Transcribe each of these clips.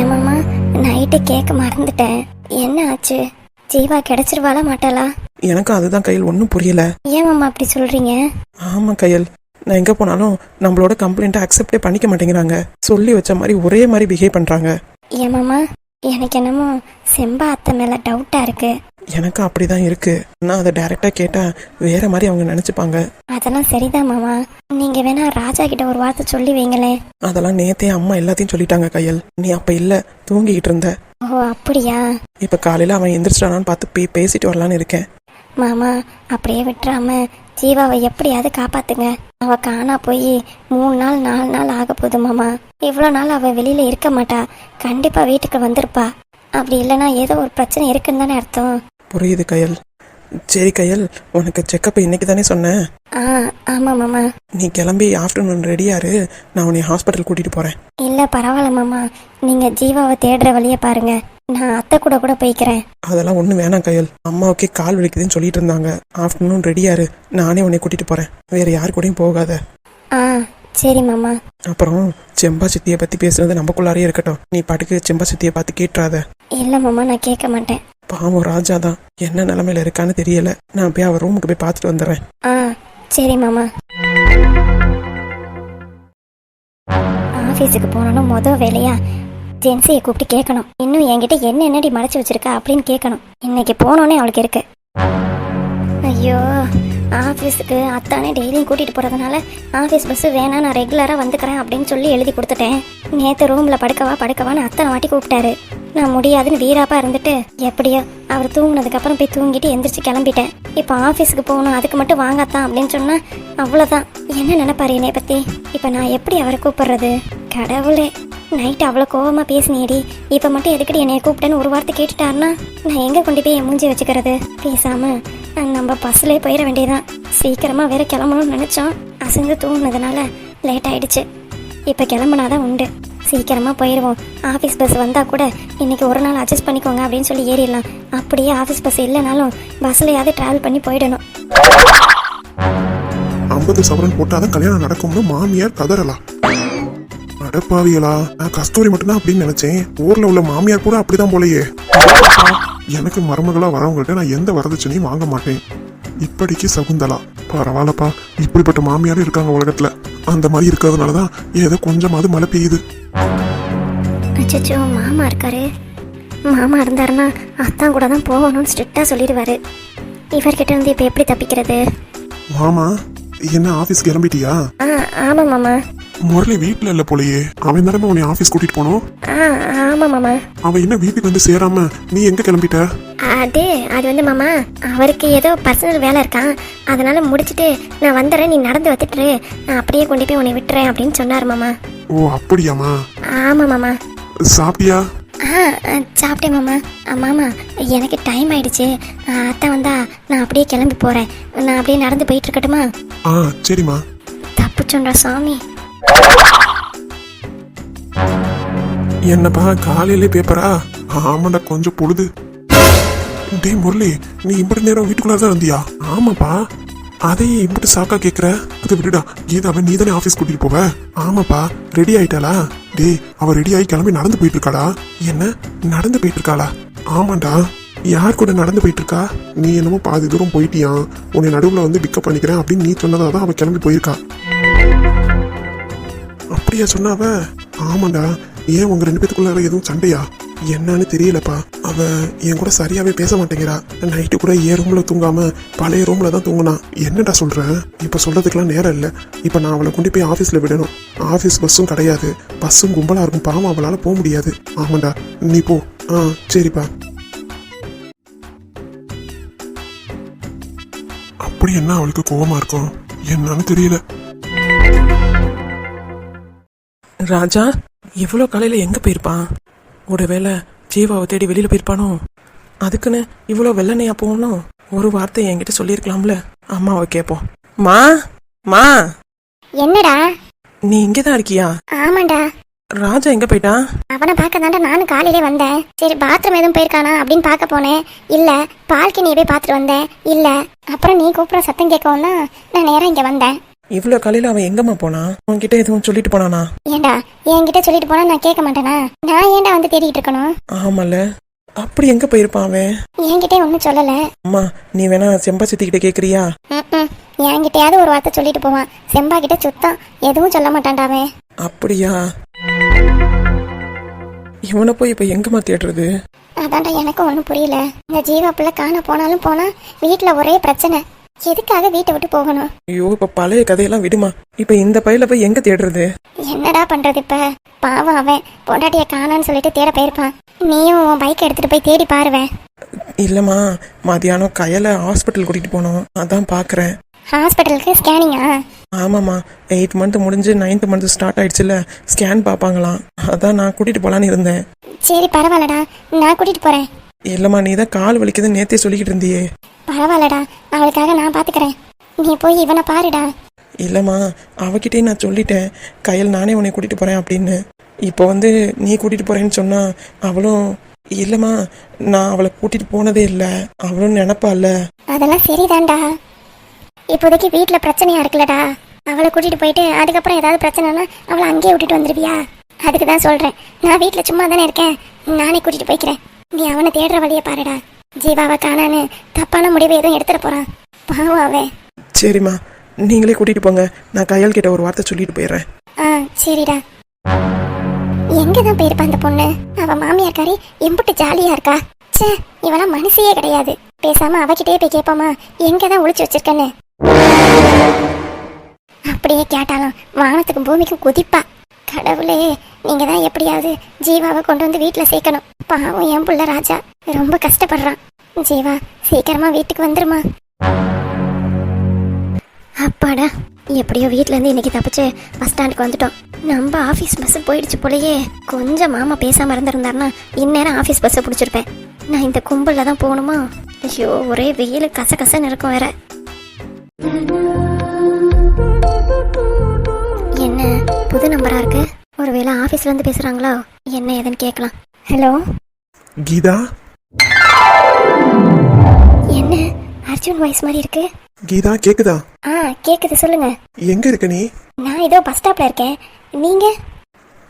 ஏமாம்மா night கேட்க மறந்துட்டேன். என்ன ஆச்சு? ஜீவா கிடைச்சிருவாளா மாட்டாளா? எனக்கு அதுதான் கையில் ஒன்றும் புரியல. ஏமாம்மா அப்படி சொல்றீங்க? ஆமா கையல். நான் எங்க போனாலும் நம்மளோட கம்ப்ளைண்ட்டை அக்செப்டே பண்ணிக்க மாட்டேங்கிறாங்க. சொல்லி வச்ச மாதிரி ஒரே மாதிரி பிஹேவ் பண்றாங்க. ஏமாம்மா எனக்கு என்னமோ செம்பா அத்தை மேல டவுட்டா இருக்கு. எனக்கு அப்படிதான் இருக்கு. நான் அதை டைரக்டா கேட்டா வேற மாதிரி அவங்க நினைச்சுப்பாங்க. அதெல்லாம் சரிதான் மாமா. நீங்க வேணா ராஜா கிட்ட ஒரு வார்த்தை சொல்லி வைங்களேன் அதெல்லாம் நேத்தே அம்மா எல்லாத்தையும் சொல்லிட்டாங்க கையல். நீ அப்ப இல்ல தூங்கிக்கிட்டு இருந்த. ஓ அப்படியா? இப்ப காலையில அவன் எந்திரிச்சிட்டானான்னு பார்த்து போய் பேசிட்டு வரலான்னு இருக்கேன். மாமா அப்படியே விட்டுறாம ஜீவாவை எப்படியாவது காப்பாத்துங்க. அவ காணா போய் மூணு நாள் நாலு நாள் ஆக போகுது மாமா. இவ்வளோ நாள் அவ வெளியில இருக்க மாட்டா. கண்டிப்பா வீட்டுக்கு வந்திருப்பா. அப்படி இல்லைன்னா ஏதோ ஒரு பிரச்சனை இருக்குன்னு தானே அர்த்தம். புரியுது கையல். சரி கையல் உனக்கு செக்கப் இன்னைக்கு தானே சொன்னேன். ஆ ஆமா மாமா. நீ கிளம்பி ஆஃப்டர்நூன் ரெடியாரு நான் உன்னை ஹாஸ்பிட்டல் கூட்டிட்டு போறேன். இல்ல பரவாயில்ல மாமா. நீங்க ஜீவாவை தேடுற வழியை பாருங்க. நான் அத்தை கூட கூட போய்க்கிறேன். அதெல்லாம் ஒன்றும் வேணாம் கையல். அம்மாவுக்கே கால் வலிக்குதுன்னு சொல்லிட்டு இருந்தாங்க. ஆஃப்டர்நூன் ரெடியாரு நானே உன்னை கூட்டிட்டு போறேன். வேற யார் கூடயும் போகாத. ஆ சரி மாமா. அப்புறம் செம்பா சித்தியை பத்தி பேசுறது நமக்குள்ளாரே இருக்கட்டும். நீ பாட்டுக்கு செம்பா சித்தியை பார்த்து கேட்டுறாத. இல்ல மாமா நான் கேட்க மாட்டேன். பாவம் ராஜா தான். என்ன நிலைமையில இருக்கான்னு தெரியல. நான் போய் அவர் ரூமுக்கு போய் பார்த்துட்டு வந்துடுறேன். ஆ சரி மாமா. ஆஃபீஸுக்கு போனோன்னு மொதல் வேலையா? ஜென்சியை கூப்பிட்டு கேட்கணும். இன்னும் என்கிட்ட என்ன என்னடி மறைச்சு வச்சிருக்கா அப்படின்னு கேட்கணும். இன்னைக்கு போனோன்னே அவளுக்கு இருக்கு. ஐயோ ஆஃபீஸுக்கு அத்தானே டெய்லியும் கூட்டிகிட்டு போகிறதுனால ஆஃபீஸ் பஸ்ஸு வேணாம் நான் ரெகுலராக வந்துக்கிறேன் அப்படின்னு சொல்லி எழுதி கொடுத்துட்டேன். நேற்று ரூமில் படுக்கவா படுக்கவான்னு அத்தனை வாட்டி கூப்பிட்டாரு. நான் முடியாதுன்னு வீராப்பா இருந்துட்டு எப்படியோ அவர் தூங்கினதுக்கப்புறம் போய் தூங்கிட்டு எந்திரிச்சு கிளம்பிட்டேன். இப்போ ஆஃபீஸுக்கு போகணும் அதுக்கு மட்டும் வாங்கத்தான் அப்படின்னு சொன்னால் அவ்வளோதான் என்ன நினைப்பாரு என்னை பற்றி இப்போ நான் எப்படி அவரை கூப்பிடுறது? கடவுளே. நைட்டு அவ்வளோ கோவமாக பேசினேடி. இப்போ மட்டும் எதுக்கடி என்னைய கூப்பிட்டேன்னு ஒரு வார்த்தை கேட்டுட்டாருன்னா நான் எங்கே கொண்டு போய் என் மூஞ்சி வச்சுக்கிறது? பேசாம நம்ம பஸ்ஸிலே போயிட வேண்டியதான் சீக்கிரமாக வேற கிளம்பணும்னு நினச்சோம். அசந்து தூங்குனதுனால லேட் ஆயிடுச்சு. இப்போ கிளம்புனாதான் உண்டு. சீக்கிரமாக போயிடுவோம் ஆஃபீஸ் பஸ் வந்தால் கூட இன்றைக்கி ஒரு நாள் அட்ஜஸ்ட் பண்ணிக்கோங்க அப்படின்னு சொல்லி ஏறிடலாம். அப்படியே ஆஃபீஸ் பஸ் இல்லைனாலும் பஸ்லையாவது ட்ராவல் பண்ணி போயிடணும். ஐம்பது சவரன் போட்டாதான் கல்யாணம் நடக்கும்னு மாமியார் கதறலாம். அடப்பாவியலா நான் கஸ்தூரி மட்டும்தான் அப்படின்னு நினைச்சேன். ஊர்ல உள்ள மாமியார் கூட அப்படிதான் போலயே. எனக்கு மருமகளா வரவங்கள்ட்ட நான் எந்த வரதட்சணையும் வாங்க மாட்டேன். இப்படிக்கு சகுந்தலா. பரவாயில்லப்பா இப்படிப்பட்ட மாமியாரும் இருக்காங்க உலகத்துல. அந்த மாதிரி இருக்கிறதுனாலதான் ஏதோ கொஞ்சமாவது மழை பெய்யுது. அச்சச்சோ மாமா இருக்காரு. மாமா இருந்தாருன்னா அத்தான் கூட தான் போகணும்னு ஸ்ட்ரிக்டாக சொல்லிடுவாரு. இவர்கிட்ட இருந்து இப்போ எப்படி தப்பிக்கிறது? மாமா என்ன ஆபீஸ் கிளம்பிட்டியா? ஆ ஆமாம் மாமா. முரளி வீட்ல இல்ல போலயே. அவன் தானே உன்னை ஆபீஸ் கூட்டிட்டு போனோம். ஆ ஆமாம் மாமா. அவன் என்ன வீட்டுக்கு வந்து சேராம நீ எங்க கிளம்பிட்ட? அது அது வந்து மாமா அவருக்கு ஏதோ பர்சனல் வேலை இருக்கான். அதனால முடிச்சிட்டு நான் வந்துடுறேன் நீ நடந்து வந்துட்டுரு. நான் அப்படியே கொண்டு போய் உன்னை விட்டுறேன் அப்படின்னு சொன்னார் மாமா. ஓ அப்படியாமா ஆமாம் மாமா. சாப்பிட்டியா? ஆ சாப்பிட்டேன் மாமா. மாமா எனக்கு டைம் ஆயிடுச்சு. அத்தை வந்தா நான் அப்படியே கிளம்பி போகிறேன் நான் அப்படியே நடந்து போயிட்டு இருக்கட்டுமா? ஆ சரிம்மா. தப்பு சொல்ற சாமி. என்னப்பா காலையிலே பேப்பரா? ஆமாடா கொஞ்சம் பொழுது. டேய் முரளி நீ இப்படி நேரம் வீட்டுக்குள்ளே தான் இருந்தியா ஆமாப்பா. அதையே இப்படி சாக்கா கேட்குற அதை விடுடா. கீதாவை நீ தானே ஆஃபீஸ் கூட்டிட்டு போவ? ஆமாப்பா. ரெடி ஆயிட்டாளா? டேய் அவ ரெடி ஆகி கிளம்பி நடந்து போயிட்டு இருக்காளா? என்ன? நடந்து போயிட்டு இருக்காளா? ஆமாண்டா. யார் கூட நடந்து போயிட்டு இருக்கா? நீ என்னமோ பாதி தூரம் போயிட்டியான் உன்னை நடுவுல வந்து பிக்கப் பண்ணிக்கிறேன் அப்படின்னு நீ சொன்னதாக தான் அவ கிளம்பி போயிருக்கா. அப்படியா சொன்னாவ? ஆமாண்டா ஏன் உங்க ரெண்டு பேத்துக்குள்ள எதுவும் சண்டையா? என்னன்னு தெரியலப்பா. அவ என் கூட சரியாவே பேச மாட்டேங்கிறா. நைட்டு கூட ஏன் ரூம்ல தூங்காம பழைய ரூம்ல தான் தூங்கினா? என்னடா சொல்ற? இப்ப சொல்றதுக்கெல்லாம் நேரம் இல்லை. இப்ப நான் அவளை கொண்டு போய் ஆபீஸ்ல விடணும். ஆபீஸ் பஸ்ஸும் கிடையாது. பஸ்ஸும் கும்பலா இருக்கும். பாவம் அவளால போக முடியாது. ஆமாண்டா நீ போ. ஆ சரிப்பா. அப்படி என்ன அவளுக்கு கோபமா இருக்கும்? என்னன்னு தெரியல. ராஜா இவ்வளோ காலையில எங்க போயிருப்பான் ஒருவேளை ஜீவாவை தேடி வெளியில போயிருப்பானோ? அதுக்குன்னு இவ்வளோ வெள்ளனையா போகணும் ஒரு வார்த்தை என்கிட்ட சொல்லியிருக்கலாம்ல. அம்மாவை கேட்போம் மா மா. என்னடா? நீ இங்கே தான் இருக்கியா? ஆமாண்டா. ராஜா எங்க போயிட்டான் அவனை பார்க்க தாண்டா நானும் காலையிலே வந்தேன். சரி பாத்ரூம் எதுவும் போயிருக்கானா அப்படின்னு பார்க்க போனேன். இல்ல பால்கனியை போய் பார்த்துட்டு வந்தேன். இல்ல அப்புறம் நீ கூப்பிட சத்தம் கேட்கவும் நான் நேரா இங்க வந்தேன். இவ்வளோ காலையில அவன் எங்கம்மா போனான் உன்கிட்ட எதுவும் சொல்லிட்டு போனானா? ஏண்டா? என்கிட்ட சொல்லிட்டு போனா நான் கேட்க மாட்டேனா? நான் ஏன்டா வந்து தேடிட்டு இருக்கணும்? ஆமால அப்படி எங்க போயிருப்பான் அவன்? என்கிட்டே ஒன்றும் சொல்லல. அம்மா நீ வேணா செம்பா சித்திக்கிட்ட கேக்குறியா? ம்ம். என்கிட்டயாவது ஒரு வார்த்தை சொல்லிட்டு போவான். செம்பா கிட்ட சுத்தம். எதுவும் சொல்ல மாட்டான்டா அவன். அப்படியா? இவனை போய் இப்ப எங்கம்மா தேடுறது? அதான்டா எனக்கும் ஒன்றும் புரியல. இந்த ஜீவா பிள்ளை காண போனாலும் போனா வீட்டில் ஒரே பிரச்சனை. எதுக்காக வீட்டை விட்டு போகணும்? ஐயோ இப்ப பழைய கதையெல்லாம் விடுமா? இப்ப இந்த பையில போய் எங்க தேடுறது? என்னடா பண்றது இப்ப? பாவம் அவன். பொண்டாட்டிய காணான்னு சொல்லிட்டு தேட போயிருப்பான். நீயும் உன் பைக் எடுத்துட்டு போய் தேடி பாருவேன் இல்லம்மா மதியானம் கையில ஹாஸ்பிட்டல் கூட்டிட்டு போனோம். அதான் பாக்குறேன். ஹாஸ்பிட்டலுக்கு ஸ்கேனிங்கா ஆமாம்மா எயிட் மந்த் முடிஞ்சு நைன்த் மந்த் ஸ்டார்ட் ஆயிடுச்சுல. ஸ்கேன் பார்ப்பாங்களாம் அதான் நான் கூட்டிட்டு போலான்னு இருந்தேன். சரி பரவாயில்லடா. நான் கூட்டிட்டு போறேன். இல்லம்மா நீ தான் கால் வலிக்குதுன்னு நேத்தே சொல்லிக்கிட்டு இருந்தியே. பரவாயில்லடா அவளுக்காக நான் பாத்துக்கிறேன். நீ போய் இவனை பாருடா. இல்லைம்மா அவகிட்டே நான் சொல்லிட்டேன். கையில் நானே உன்னை கூட்டிட்டு போறேன் அப்படின்னு. இப்போ வந்து நீ கூட்டிட்டு போறேன்னு சொன்னா அவளும் இல்லைம்மா நான் அவளை கூட்டிட்டு போனதே இல்லை. அவளும் நினைப்பால அதெல்லாம் சரிதான்டா. இப்போதைக்கு வீட்ல பிரச்சனையா இருக்குல்லடா. அவளை கூட்டிட்டு போயிட்டு அதுக்கப்புறம் ஏதாவது பிரச்சனைனா அவளை அங்கேயே விட்டுட்டு வந்துருவியா? அதுக்கு தான் சொல்றேன். நான் வீட்ல சும்மா தானே இருக்கேன். நானே கூட்டிட்டு போய்க்கிறேன். நீ அவனை தேடுற வழியை பாருடா. ஜீவாவை காணான்னு தப்பான முடிவு எதுவும் எடுத்துட போறான். பாவம் அவன் சரிம்மா. நீங்களே கூட்டிட்டு போங்க. நான் கையால் கிட்ட ஒரு வார்த்தை சொல்லிட்டு போயிடுறேன். ஆ சரிடா. எங்க தான் போயிருப்பா அந்த பொண்ணு? அவ மாமியார்காரி எம்புட்டு ஜாலியா இருக்கா? ச்சே இவெல்லாம் மனசையே கிடையாது. பேசாம அவகிட்டயே போய் கேட்போமா எங்க தான் ஒளிச்சு வச்சிருக்கன்னு. அப்படியே கேட்டாலும் வானத்துக்கும் பூமிக்கும் குதிப்பா. கடவுளே நீங்க தான் எப்படியாவது ஜீவாவை கொண்டு வந்து வீட்டுல சேர்க்கணும். பாவம் என் புள்ள ராஜா. ரொம்ப கஷ்டப்படுறான். ஜீவா சீக்கிரமா வீட்டுக்கு வந்துருமா. அப்பாடா எப்படியோ வீட்டிலேருந்து இருந்து இன்னைக்கு தப்பிச்சு பஸ் ஸ்டாண்டுக்கு வந்துட்டோம். நம்ம ஆஃபீஸ் பஸ் போயிடுச்சு போலயே. கொஞ்சம் மாமா பேசாம இருந்திருந்தாருன்னா இந்நேரம் ஆஃபீஸ் பஸ்ஸை பிடிச்சிருப்பேன். நான் இந்த கும்பல்ல தான் போகணுமா? ஐயோ ஒரே வெயில் கச கசன்னு இருக்கும் வேற. என்ன புது நம்பரா இருக்கு? ஒருவேளை ஆஃபீஸ்ல இருந்து பேசுறாங்களோ? என்ன ஏதுன்னு கேட்கலாம். ஹலோ? கீதா? என்ன? அர்ஜுன் வாய்ஸ் மாதிரி இருக்கு. கீதா கேக்குதா? ஆ கேக்குது சொல்லுங்க. எங்க இருக்க நீ? நான் ஏதோ பஸ் ஸ்டாப்ல இருக்கேன். நீங்க?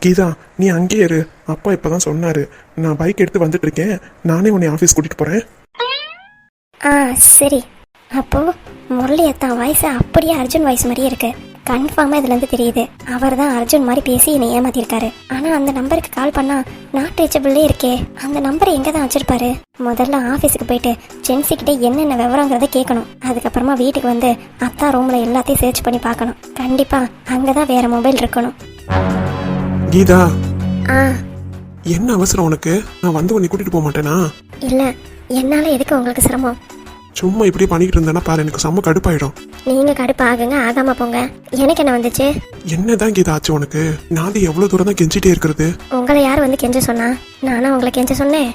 கீதா நீ அங்கேயே இரு. அப்பா இப்பதான் சொன்னாரு. நான் பைக் எடுத்து வந்துட்டு இருக்கேன். நானே உன்னை ஆஃபீஸ் கூட்டிட்டு போறேன். ஆ சரி. அப்போ முரளி அத்தான் வாய்ஸ் அப்படியே அர்ஜுன் வாய்ஸ் மாதிரியே இருக்கு. கன்ஃபார்மா இதுல இருந்து தெரியுது. அவர் தான் அர்ஜுன் மாதிரி பேசி என்னை ஏமாத்திருக்காரு. ஆனா அந்த நம்பருக்கு கால் பண்ணா நாட் ரீச்சபிள்லே இருக்கே. அந்த நம்பர் எங்க தான் வச்சிருப்பாரு? முதல்ல ஆபீஸுக்கு போயிட்டு ஜென்சி கிட்ட என்னென்ன விவரங்கிறத கேட்கணும். அதுக்கப்புறமா வீட்டுக்கு வந்து அத்தா ரூம்ல எல்லாத்தையும் சர்ச் பண்ணி பார்க்கணும். கண்டிப்பா அங்கதான் வேற மொபைல் இருக்கணும். கீதா! ஆ. என்ன அவசரம் உனக்கு? நான் வந்து உன்னை கூட்டிட்டு போக மாட்டேனா? இல்ல என்னால எதுக்கு உங்களுக்கு சிரமம்? சும்மா இப்படி பண்ணிட்டு இருந்தேன்னா பாரு எனக்கு செம்ம கடுப்பாயிடும். நீங்க கடுப்பு ஆகுங்க ஆகாம போங்க. எனக்கு என்ன வந்துச்சு? என்னதான் கீதா ஆச்சு உனக்கு? நான் எவ்வளவு தூரம் தான் கெஞ்சிட்டே இருக்கிறது? உங்களை யார் வந்து கெஞ்ச சொன்னா? நானா உங்களை கெஞ்ச சொன்னேன்.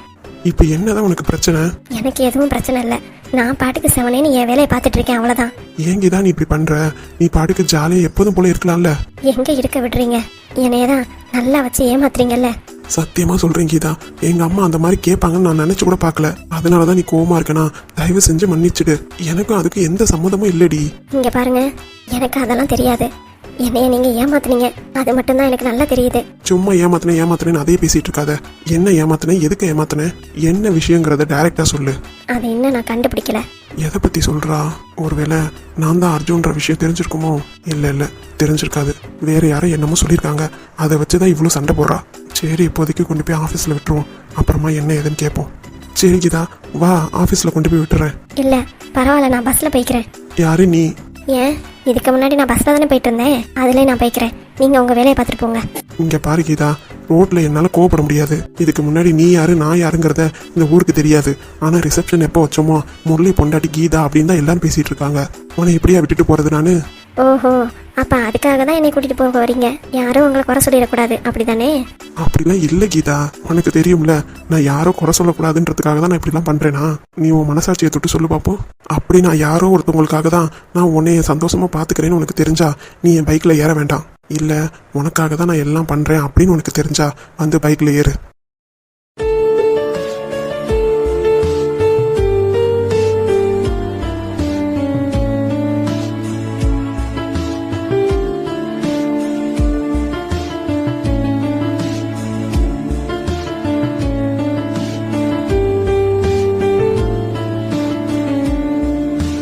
இப்ப என்னதான் உனக்கு பிரச்சனை? எனக்கு எதுவும் பிரச்சனை இல்லை. நான் பாட்டுக்கு செவனேன்னு என் வேலையை பார்த்துட்டு இருக்கேன் அவ்வளோதான் ஏன் கீதா நீ இப்படி பண்ற? நீ பாட்டுக்கு ஜாலியா எப்போதும் போல இருக்கலாம்ல. எங்க இருக்க விடுறீங்க? என்னைய தான் நல்லா வச்சு ஏமாத்துறீங்கல்ல. சத்தியமா சொல்றேன் கீதா. எங்க அம்மா அந்த மாதிரி கேட்பாங்கன்னு நான் நினைச்சு கூட பார்க்கல. அதனாலதான் நீ கோவமா இருக்கனா? தயவு செஞ்சு மன்னிச்சிடு. எனக்கும் அதுக்கு எந்த சம்மதமும் இல்லடி. இங்க பாருங்க. எனக்கு அதெல்லாம் தெரியாது. என்னைய நீங்க ஏமாத்துனீங்க. அது மட்டும்தான் எனக்கு நல்லா தெரியுது. சும்மா ஏமாத்தினேன் ஏமாத்தினேன்னு அதே பேசிட்டு இருக்காத. என்ன ஏமாத்தினேன் எதுக்கு ஏமாத்தினேன் என்ன விஷயங்கிறத டைரக்டா சொல்லு. அதை இன்னும் நான் கண்டுபிடிக்கல. எதை பத்தி சொல்றா? ஒருவேளை நான் தான் அர்ஜுன்ற விஷயம் தெரிஞ்சிருக்குமோ? இல்ல இல்ல. தெரிஞ்சிருக்காது. வேற யாரும் என்னமோ சொல்லியிருக்காங்க. அதை வச்சுதான் இவ்வளவு சண்டை போடுறா. சரி இப்போதைக்கு கொண்டு போய் ஆபீஸ்ல விட்டுருவோம். அப்புறமா என்ன ஏதுன்னு கேட்போம். சரி கீதா வா ஆபீஸ்ல கொண்டு போய் விட்டுறேன். இல்ல பரவாயில்ல நான் பஸ்ல போய்க்கிறேன். யாரு நீ? ஏன்? இதுக்கு முன்னாடி நான் பஸ்ல தானே போயிட்டு இருந்தேன். அதுலயே நான் போய்க்கிறேன். நீங்க உங்க வேலையை பார்த்துட்டு போங்க. இங்க பாரு கீதா. ரோட்ல என்னால கோவப்பட முடியாது. இதுக்கு முன்னாடி நீ யாரு நான் யாருங்கிறத இந்த ஊருக்கு தெரியாது. ஆனா ரிசப்ஷன் எப்போ வச்சோமோ முரளி பொண்டாட்டி கீதா அப்படின்னு தான் எல்லாரும் பேசிட்டு இருக்காங்க. உன்னை எப்படியா விட்டுட்டு போறது நானு? ஓஹோ அப்ப அதுக்காக தான் என்னை கூட்டிட்டு போக வரீங்க யாரும் உங்களை குறை சொல்லிடக்கூடாது. அப்படிதானே? அப்படிலாம் இல்ல கீதா. உனக்கு தெரியும்ல நான் யாரோ குறை சொல்லக்கூடாதுன்றதுக்காக தான் நான் இப்படிலாம் பண்றேனா? நீ உன் மனசாட்சியை தொட்டு சொல்லு பாப்போம் அப்படி நான் யாரோ ஒருத்தவங்களுக்காக தான் நான் உன்னைய சந்தோஷமா பாத்துக்கிறேன்னு உனக்கு தெரிஞ்சா நீ என் பைக்ல ஏற வேண்டாம். இல்ல உனக்காக தான் நான் எல்லாம் பண்றேன் அப்படின்னு உனக்கு தெரிஞ்சா வந்து பைக்ல ஏறு.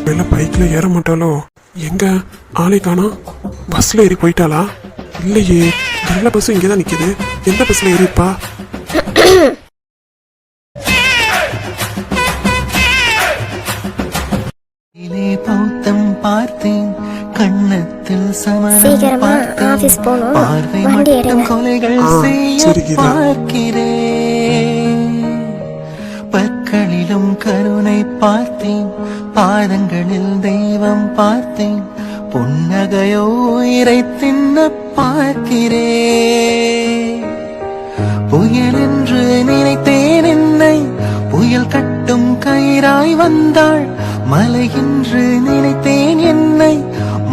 வெளில பைக்ல ஏற மாட்டாளோ? எங்க? ஆளை காணோம் பஸ்ல ஏறி போயிட்டாளா? இல்லையே. எல்லா பஸ்ஸும் இங்கே தான் நிக்குது. எந்த பஸ்ல ஏறிப்பா? பௌத்தம் பார்த்தேன். கண்ணத்தில் சீக்கிரமா பார்த்தேன். ஆபீஸ் போகணும். பார்வை வண்டி மட்டும். கொலைகள் செய்ய. பார்க்கிறேன். கண்களிலும் கருணை பார்த்தேன். பாதங்களில் தெய்வம் பார்த்தேன். புன்னகையோ இறை தின்ன பார்க்கிறே. புயல் என்று நினைத்தேன் என்னை. புயல் கட்டும் கயிறாய் வந்தாள். மலை என்று நினைத்தேன் என்னை.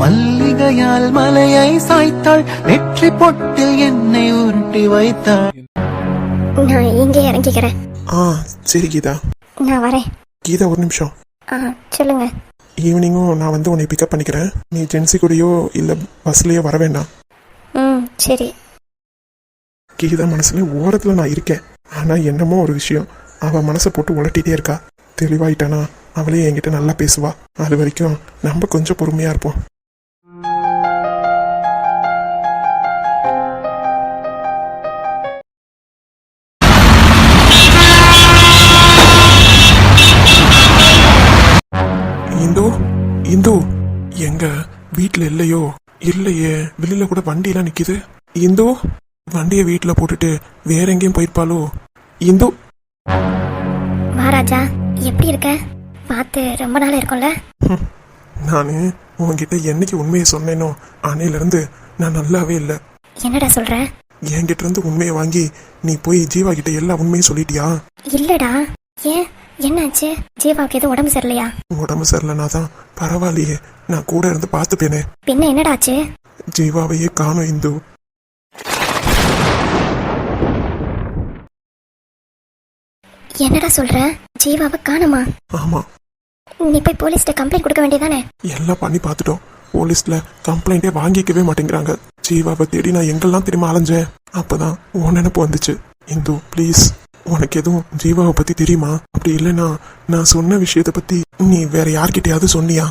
மல்லிகையால் மலையை சாய்த்தாள். வெற்றி பொட்டில் என்னை உருட்டி வைத்தாள். நான் இங்கே இறங்கிக்கிறேன். ஆ சரி கீதா. நான் வரேன். கீதா ஒரு நிமிஷம். ஆ சொல்லுங்க. ஈவினிங்கும் நான் வந்து உன்னை பிக்கப் பண்ணிக்கிறேன். நீ ஜென்சி கூடயோ இல்லை பஸ்லயோ வர வேண்டாம். ம் சரி. கீதா மனசுல ஓரத்துல நான் இருக்கேன். ஆனா என்னமோ ஒரு விஷயம். அவ மனசை போட்டு உலட்டிட்டே இருக்கா. தெளிவாயிட்டானா? அவளே என்கிட்ட நல்லா பேசுவா. அது வரைக்கும் நம்ம கொஞ்சம் பொறுமையா இருப்போம். இந்தோ இந்தோ எங்க வீட்ல இல்லையோ? இல்லையே வெளியில கூட வண்டியெல்லாம் நிக்குது. இந்தோ வண்டியை வீட்ல போட்டுட்டு வேற எங்கேயும் போயிருப்பாளோ? இந்தோ. வா ராஜா எப்படி இருக்க? பார்த்து ரொம்ப நாள் இருக்கும்ல நான் உன்கிட்ட என்னைக்கு உண்மையை சொன்னேனோ அன்னையிலிருந்து நான் நல்லாவே இல்லை. என்னடா சொல்ற? என்கிட்ட இருந்து உண்மையை வாங்கி நீ போய் ஜீவா கிட்ட எல்லா உண்மையும் சொல்லிட்டியா? இல்லடா. ஏன்? என்னாச்சு? ஜீவாவுக்கு எதுவும் உடம்பு சரியில்லையா? உடம்பு சரியில்லைனா தான் பரவாயில்லையே. நான் கூட இருந்து பார்த்துப்பேனே. பின்ன என்னடாச்சு? ஜீவாவையே காணோம் இந்து. என்னடா சொல்ற? ஜீவாவை காணுமா? ஆமா. நீ போய் போலீஸ்ட்ட கம்ப்ளைண்ட் கொடுக்க வேண்டியதானே? எல்லாம் பண்ணி பார்த்துட்டோம். போலீஸ்ல கம்ப்ளைண்டே வாங்கிக்கவே மாட்டேங்கிறாங்க. ஜீவாவை தேடி நான் எங்கெல்லாம் திரும்ப அலைஞ்சேன்? அப்பதான் உன் நினைப்பு வந்துச்சு. இந்து ப்ளீஸ் உனக்கு எதுவும் ஜீவாவை பத்தி தெரியுமா? அப்படி இல்லைன்னா நான் சொன்ன விஷயத்த பத்தி நீ வேற யார்கிட்டயாவது சொன்னியா?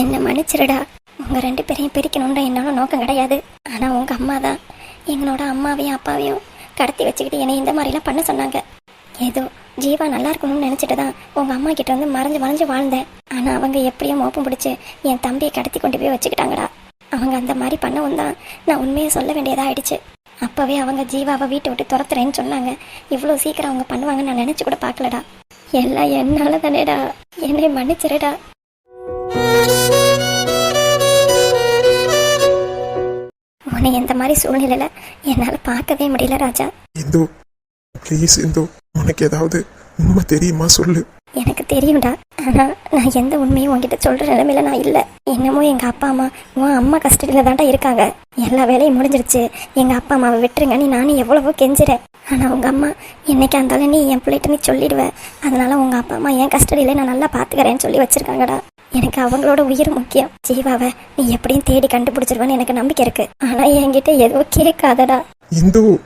என்ன மன்னிச்சிருடா. உங்க ரெண்டு பேரையும் பிரிக்கணும்ன்ற என்னோட நோக்கம் கிடையாது. ஆனா உங்க அம்மா தான் எங்களோட அம்மாவையும் அப்பாவையும் கடத்தி வச்சுக்கிட்டு என்னை இந்த மாதிரிலாம் பண்ண சொன்னாங்க. ஏதோ ஜீவா நல்லா இருக்கணும்னு நினைச்சிட்டு தான் உங்க அம்மா கிட்ட வந்து மறைஞ்சு மறைஞ்சு வாழ்ந்தேன். ஆனா அவங்க எப்படியோ மோப்பம் பிடிச்சு என் தம்பியை கடத்தி கொண்டு போய் வச்சுக்கிட்டாங்கடா. அவங்க அந்த மாதிரி பண்ணவும் தான் நான் உண்மையை சொல்ல வேண்டியதாக ஆயிடுச்சு அப்போவே அவங்க ஜீவாவை வீட்டை விட்டு துரத்துறேன்னு சொன்னாங்க. இவ்வளோ சீக்கிரம் அவங்க பண்ணுவாங்கன்னு நான் நினச்சி கூட பார்க்கலடா. எல்லாம் என்னால் தானேடா. என்னை மன்னிச்சிருடா. உன்னை எந்த மாதிரி சூழ்நிலையில என்னால் பார்க்கவே முடியல ராஜா. இந்து ப்ளீஸ் இந்து உனக்கு ஏதாவது உண்மை தெரியுமா சொல்லு. எனக்கு தெரியும்டா. ஆனா நான் எந்த உண்மையும் உன்கிட்ட சொல்ற நிலைமையில நான் இல்ல. என்னமோ எங்க அப்பா அம்மா உன் அம்மா கஸ்டடியில தான்டா இருக்காங்க. எல்லா வேலையும் முடிஞ்சிருச்சு. எங்க அப்பா அம்மாவை விட்டுருங்க நீ நானும் எவ்வளவோ கெஞ்சுறேன். ஆனா உங்க அம்மா என்னைக்கா இருந்தாலும் நீ என் பிள்ளைகிட்ட நீ சொல்லிடுவ. அதனால உங்க அப்பா அம்மா என் கஸ்டடியில நான் நல்லா பாத்துக்கிறேன்னு சொல்லி வச்சிருக்காங்கடா. எனக்கு அவங்களோட உயிர் முக்கியம். ஜீவாவை நீ எப்படியும் தேடி கண்டுபிடிச்சிருவேன்னு எனக்கு நம்பிக்கை இருக்கு. ஆனா என்கிட்ட எதுவும் கேட்காதடா. இந்து.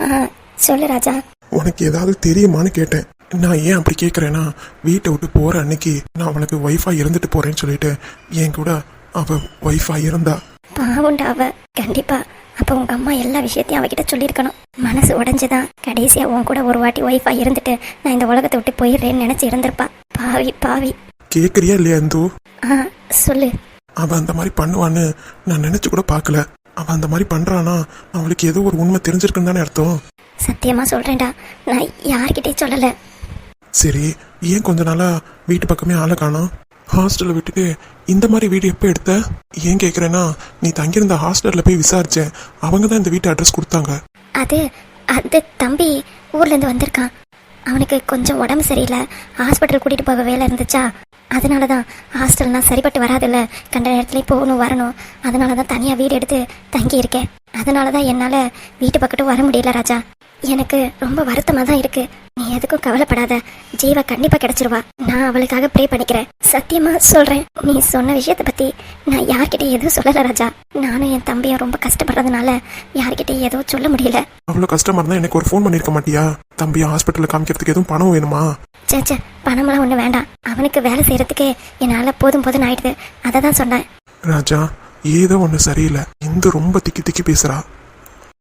ஆ சொல்லு ராஜா. உனக்கு ஏதாவது தெரியுமான்னு கேட்டேன். நான் ஏன் அப்படி கேட்குறேன்னா வீட்டை விட்டு போற அன்னைக்கு நான் அவளுக்கு ஒய்ஃபா இருந்துட்டு போறேன்னு சொல்லிட்டு என் கூட அவ ஒய்ஃபா இருந்தா. பாவுண்டா அவ. கண்டிப்பா. அப்ப உங்க அம்மா எல்லா விஷயத்தையும் அவகிட்ட சொல்லியிருக்கணும். மனசு உடைஞ்சுதான். கடைசியா உன் கூட ஒரு வாட்டி ஒய்ஃபா இருந்துட்டு நான் இந்த உலகத்தை விட்டு போயிடுறேன்னு நினைச்சு இருந்திருப்பா. பாவி பாவி. கேட்குறியா இல்லையா இந்து? ஆ சொல்லு. அவ அந்த மாதிரி பண்ணுவான்னு நான் நினைச்சு கூட பார்க்கல. அவ அந்த மாதிரி பண்றானா அவளுக்கு ஏதோ ஒரு உண்மை தெரிஞ்சிருக்குன்னு தானே அர்த்தம். சத்தியமா சொல்றேன்டா. நான் யார்கிட்டயும் சொல்லல. சரி ஏன் கொஞ்ச நாளா வீட்டு பக்கமே ஆளை காணோம்? ஹாஸ்டல்ல விட்டுட்டு இந்த மாதிரி வீடு எப்போ எடுத்த? ஏன் கேட்குறேன்னா நீ தங்கியிருந்த ஹாஸ்டல்ல போய் விசாரிச்சேன். அவங்க தான் இந்த வீட்டு அட்ரஸ் கொடுத்தாங்க. அது அந்த தம்பி ஊர்ல இருந்து வந்திருக்கான். அவனுக்கு கொஞ்சம் உடம்பு சரியில்லை. ஹாஸ்பிட்டல் கூட்டிட்டு போக வேலை இருந்துச்சா? அதனால தான் ஹாஸ்டல்னா சரிப்பட்டு வராதுல்ல. கண்ட நேரத்துலேயும் போகணும் வரணும். அதனால தான் தனியாக வீடு எடுத்து தங்கியிருக்கேன். அதனால தான் என்னால் வீட்டு பக்கத்து வர முடியல ராஜா. எனக்கு ரொம்ப வருத்தமாக தான் இருக்கு. நீ எதுக்கும் கவலைப்படாத. ஜீவா கண்டிப்பாக கிடைச்சிருவா. நான் அவளுக்காக ப்ரே பண்ணிக்கிறேன். சத்தியமா சொல்கிறேன் நீ சொன்ன விஷயத்தை பற்றி நான் யார்கிட்டயும் எதுவும் சொல்லலை ராஜா. நானும் என் தம்பியும் ரொம்ப கஷ்டப்படுறதுனால யார்கிட்டயும் எதுவும் சொல்ல முடியல. அவ்வளோ கஷ்டமா இருந்தா எனக்கு ஒரு ஃபோன் பண்ணிருக்க மாட்டியா? தம்பி ஹாஸ்பிட்டலில் காமிக்கிறதுக்கு எதுவும் பணம் வேணுமா? சே சே பணமெல்லாம் ஒன்றும் வேண்டாம். அவனுக்கு வேலை செய்யறதுக்கே என்னால் போதும் போதும் ஆயிடுது. அதை தான் சொன்னேன். ராஜா ஏதோ ஒன்று சரியில்லை. இந்த ரொம்ப திக்கி திக்கி பேசுறா.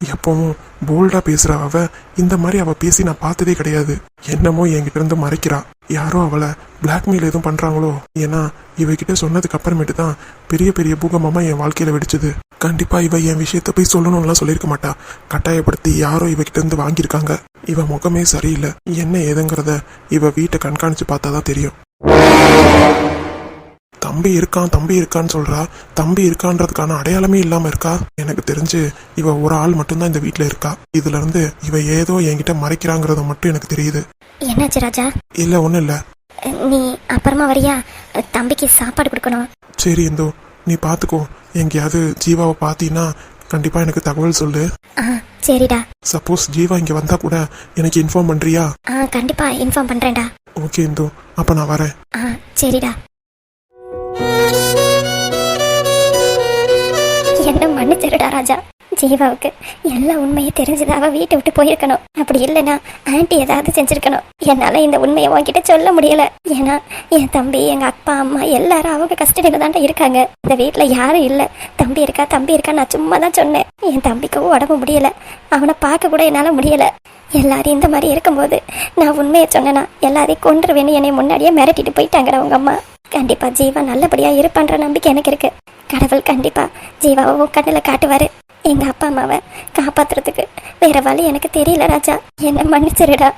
எப்பவும் போல்டா பேசுறா அவ. இந்த மாதிரி அவ பேசி நான் பார்த்ததே கிடையாது. என்னமோ என்கிட்ட இருந்து மறைக்கிறா. யாரோ அவளை பிளாக்மெயில் எதுவும் பண்றாங்களோ? ஏன்னா இவகிட்ட சொன்னதுக்கு அப்புறமேட்டு தான் பெரிய பெரிய பூகம்பமா என் வாழ்க்கையில வெடிச்சது. கண்டிப்பா இவ என் விஷயத்த போய் சொல்லணும்லாம் சொல்லியிருக்க மாட்டா. கட்டாயப்படுத்தி யாரோ இவகிட்ட இருந்து வாங்கியிருக்காங்க. இவ முகமே சரியில்லை. என்ன ஏதுங்கிறத இவ வீட்டை கண்காணிச்சு பார்த்தா தான் தெரியும். தம்பி இருக்கான் தம்பி இருக்கான்னு சொல்றா. தம்பி இருக்கான்றதுக்கான அடையாளமே இல்லாம இருக்கா? எனக்கு தெரிஞ்சு இவ ஒரு ஆள் மட்டும்தான் இந்த வீட்ல இருக்கா. இதுல இருந்து இவ ஏதோ என்கிட்ட மறைக்கிறாங்கிறது மட்டும் எனக்கு தெரியுது. என்னாச்சு ராஜா? இல்ல ஒண்ணும் இல்ல. நீ அப்புறமா வரியா? தம்பிக்கு சாப்பாடு கொடுக்கணும். சரி இந்தோ நீ பாத்துக்கோ. எங்கேயாவது ஜீவாவை பார்த்தீன்னா கண்டிப்பா எனக்கு தகவல் சொல்லு. ஆ சரிடா. சப்போஸ் ஜீவா இங்க வந்தா கூட எனக்கு இன்ஃபார்ம் பண்றியா? ஆ கண்டிப்பா இன்ஃபார்ம் பண்றேன்டா. ஓகே இந்தோ அப்ப நான் வரேன். ஆ சரிடா. என்ன மன்னிச்சிருடா ராஜா. ஜீவாவுக்கு எல்லா உண்மையும் தெரிஞ்சது அவ வீட்டை விட்டு போயிருக்கணும். அப்படி இல்லைன்னா ஆன்டி ஏதாவது செஞ்சிருக்கணும். என்னால இந்த உண்மையை உன்கிட்ட சொல்ல முடியல. ஏன்னா என் தம்பி எங்க அப்பா அம்மா எல்லாரும் அவங்க கஸ்டடியில தாண்டா இருக்காங்க. இந்த வீட்டுல யாரும் இல்ல. தம்பி இருக்கா தம்பி இருக்கா நான் சும்மா தான் சொன்னேன். என் தம்பிக்கும் உடம்பு முடியல. அவனை பார்க்க கூட என்னால முடியல. எல்லாரும் இந்த மாதிரி இருக்கும்போது நான் உண்மையை சொன்னேனா எல்லாரையும் கொண்டுருவேன்னு என்னை முன்னாடியே மிரட்டிட்டு போயிட்டாங்கடா உங்க அம்மா. கண்டிப்பா ஜீவா நல்லபடியா இருப்பான்ற நம்பிக்கை எனக்கு இருக்கு. கடவுள் கண்டிப்பா ஜீவாவை உன் கண்ணுல காட்டுவாரு. எங்க அப்பா அம்மாவை காப்பாத்துறதுக்கு வேற வழி எனக்கு தெரியல ராஜா. என்ன மன்னிச்சிருடா.